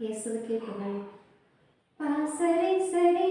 இயேசுவுக்கே புகழ். பாசறை சரி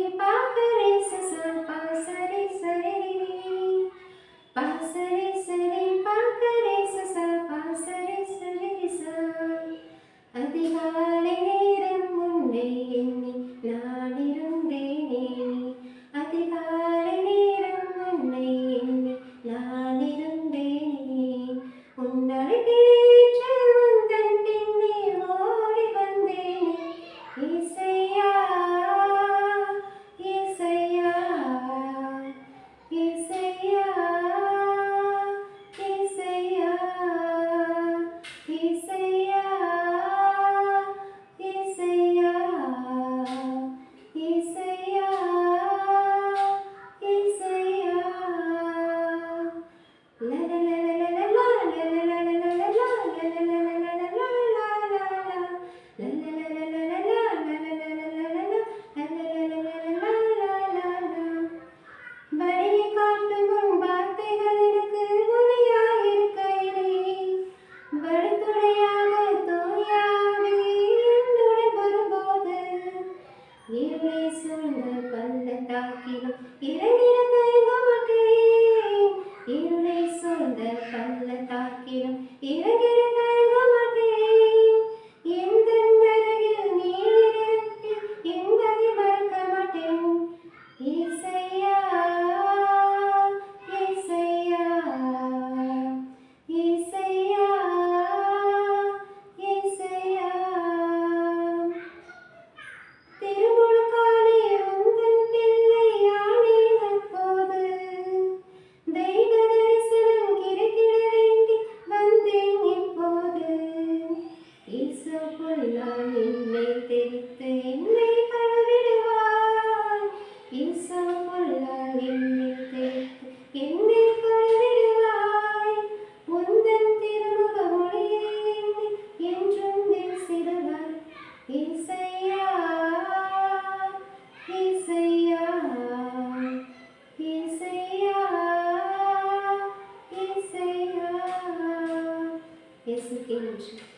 இறங்கிட தயங்க மாட்டேன் இருளை சூழ்ந்த பள்ளத்தாக்கிலும் இறங்கிட પરિસ્થિતિ કેવી છે